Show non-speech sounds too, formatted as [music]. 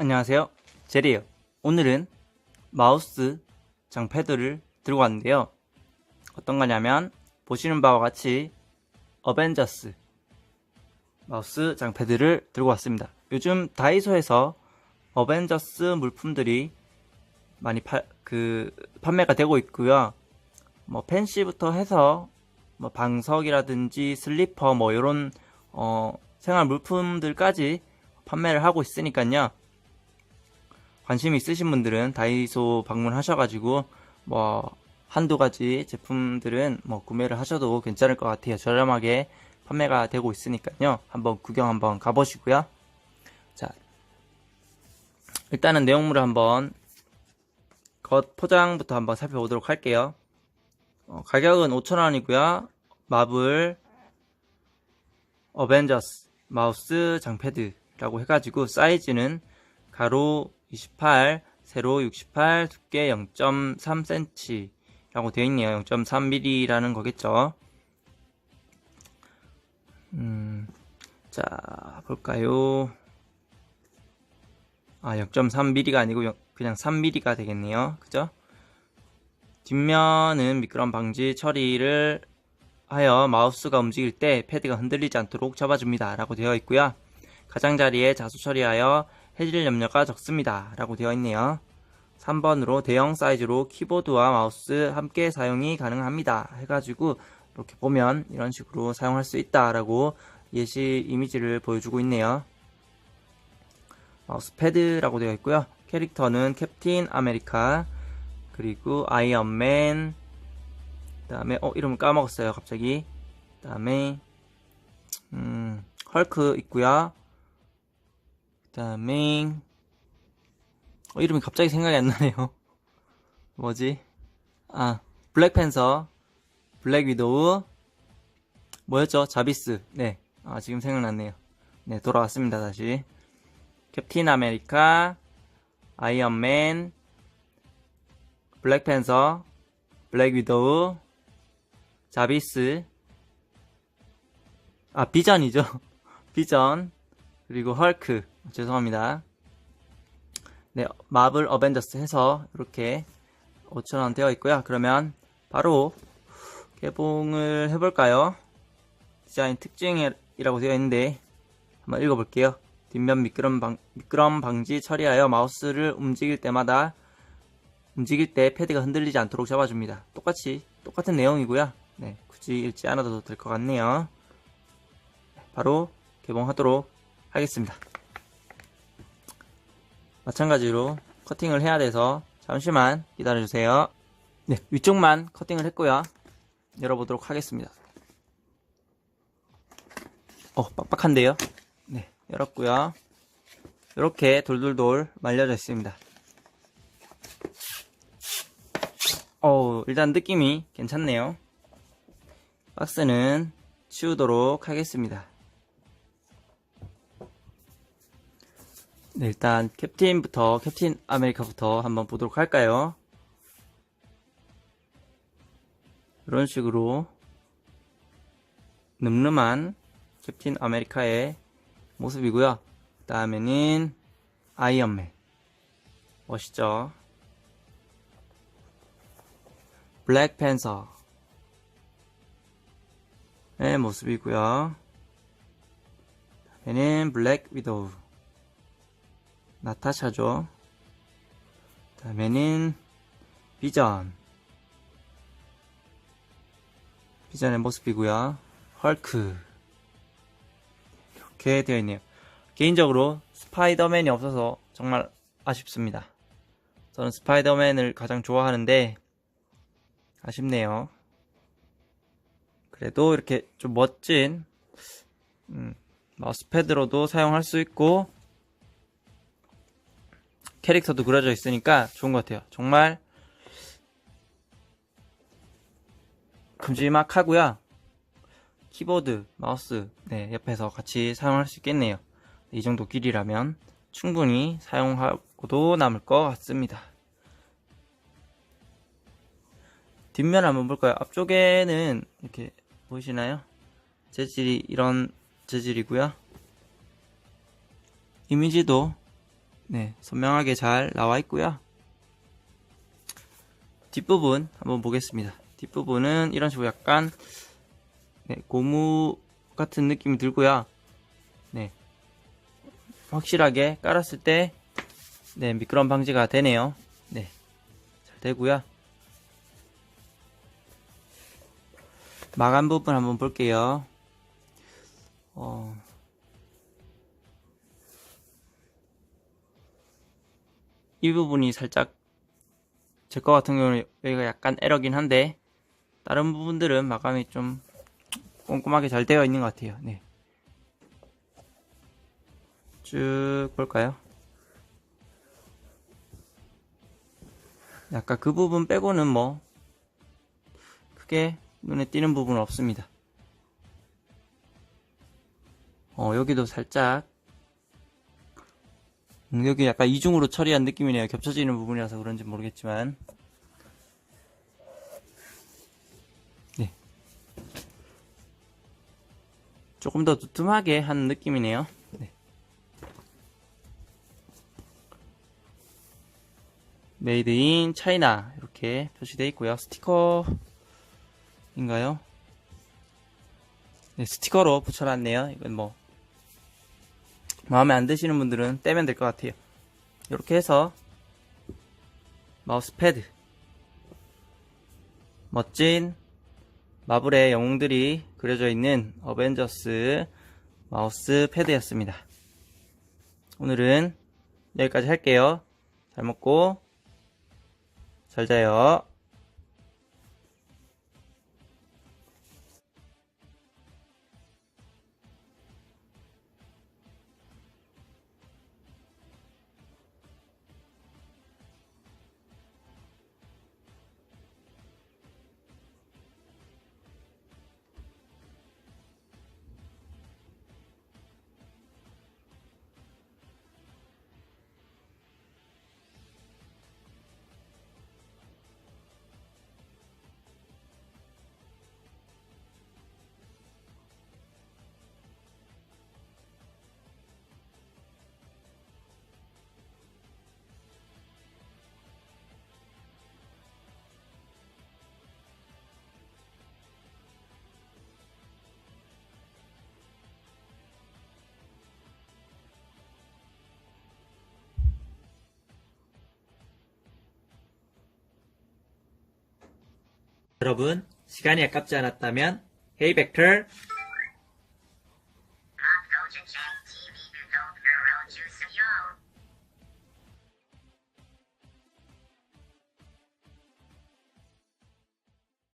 안녕하세요. 제리예요. 오늘은 마우스 장패드를 들고 왔는데요. 어떤 거냐면 보시는 바와 같이 어벤져스 마우스 장패드를 들고 왔습니다. 요즘 다이소에서 어벤져스 물품들이 많이 파, 그 판매가 되고 있고요. 뭐 펜시부터 해서 뭐 방석이라든지 슬리퍼 뭐 이런 어, 생활 물품들까지 판매를 하고 있으니까요. 관심 있으신 분들은 다이소 방문하셔가지고 뭐 한두 가지 제품들은 뭐 구매를 하셔도 괜찮을 것 같아요. 저렴하게 판매가 되고 있으니까요. 한번 구경 한번 가보시고요. 자, 일단은 내용물을 한번 겉 포장부터 한번 살펴보도록 할게요. 어, 가격은 5,000원이고요. 마블 어벤져스 마우스 장패드라고 해가지고 사이즈는 가로 28, 세로 68, 두께 0.3cm라고 되어 있네요. 0.3mm라는 거겠죠. 음, 자, 볼까요? 아, 0.3mm가 아니고 영- 그냥 3mm가 되겠네요. 그죠? 뒷면은 미끄럼 방지 처리를 하여 마우스가 움직일 때 패드가 흔들리지 않도록 잡아줍니다. 라고 되어 있고요. 가장자리에 자수 처리하여 해질 염려가 적습니다. 라고 되어 있네요. 3번으로 대형 사이즈로 키보드와 마우스 함께 사용이 가능합니다. 해가지고 이렇게 보면 이런 식으로 사용할 수 있다라고 예시 이미지를 보여주고 있네요. 마우스 패드라고 되어 있고요. 캐릭터는 캡틴 아메리카 그리고 아이언맨 그 다음에 어 이름을 까먹었어요 갑자기 그 다음에 음 헐크 있고요. 그다음에 어, 이름이 갑자기 생각이 안 나네요. [laughs] 뭐지? 아 블랙팬서, 블랙 위도우, 뭐였죠? 자비스. 네, 아 지금 생각났네요. 네 돌아왔습니다 다시. 캡틴 아메리카, 아이언맨, 블랙팬서, 블랙 위도우, 자비스, 아 비전이죠. [laughs] 비전 그리고 헐크 죄송합니다. 네 마블 어벤져스 해서 이렇게 5,000원 되어 있고요. 그러면 바로 개봉을 해볼까요? 디자인 특징이라고 되어 있는데 한번 읽어볼게요. 뒷면 미끄럼, 방, 미끄럼 방지 처리하여 마우스를 움직일 때마다 움직일 때 패드가 흔들리지 않도록 잡아줍니다. 똑같이 똑같은 내용이고요. 네, 굳이 읽지 않아도 될 것 같네요. 바로 개봉하도록 하겠습니다. 마찬가지로 커팅을 해야 돼서 잠시만 기다려주세요. 네, 위쪽만 커팅을 했고요. 열어보도록 하겠습니다. 어, 빡빡한데요? 네, 열었고요. 이렇게 돌돌돌 말려져 있습니다. 어, 일단 느낌이 괜찮네요. 박스는 치우도록 하겠습니다. 네, 일단 캡틴부터 캡틴 아메리카부터 한번 보도록 할까요? 이런 식으로 늠름한 캡틴 아메리카의 모습이고요. 그 다음에는 아이언맨 멋있죠? 블랙팬서의 모습이고요. 다음에는 블랙 위도우 나타샤죠. 다음에는 비전. 비전의 모습이고요. 헐크. 이렇게 되어 있네요. 개인적으로 스파이더맨이 없어서 정말 아쉽습니다. 저는 스파이더맨을 가장 좋아하는데 아쉽네요. 그래도 이렇게 좀 멋진 음, 마우스패드로도 사용할 수 있고 캐릭터도 그려져 있으니까 좋은 것 같아요. 정말 큼지막하고요. 키보드, 마우스 네, 옆에서 같이 사용할 수 있겠네요. 이 정도 길이라면 충분히 사용하고도 남을 것 같습니다. 뒷면 한번 볼까요? 앞쪽에는 이렇게 보이시나요? 재질이 이런 재질이고요. 이미지도 네, 선명하게 잘 나와 있고요. 뒷부분 한번 보겠습니다. 뒷부분은 이런 식으로 약간 네, 고무 같은 느낌이 들고요. 네, 확실하게 깔았을 때 네, 미끄럼 방지가 되네요. 네, 잘 되고요. 마감 부분 한번 볼게요. 어, 이 부분이 살짝 제 거 같은 경우는 여기가 약간 에러긴 한데 다른 부분들은 마감이 좀 꼼꼼하게 잘 되어 있는 것 같아요. 네. 쭉 볼까요? 아까 그 부분 빼고는 뭐 크게 눈에 띄는 부분은 없습니다. 어, 여기도 살짝 음, 여기 약간 이중으로 처리한 느낌이네요. 겹쳐지는 부분이라서 그런지 모르겠지만. 네. 조금 더 두툼하게 한 느낌이네요. 네. 메이드 인 차이나 이렇게 표시되어 있고요. 스티커인가요? 네, 스티커로 붙여놨네요. 이건 뭐 마음에 안 드시는 분들은 떼면 될 것 같아요. 이렇게 해서 마우스 패드 멋진 마블의 영웅들이 그려져 있는 어벤져스 마우스 패드였습니다. 오늘은 여기까지 할게요. 잘 먹고 잘 자요. 여러분, 시간이 아깝지 않았다면 헤이벡터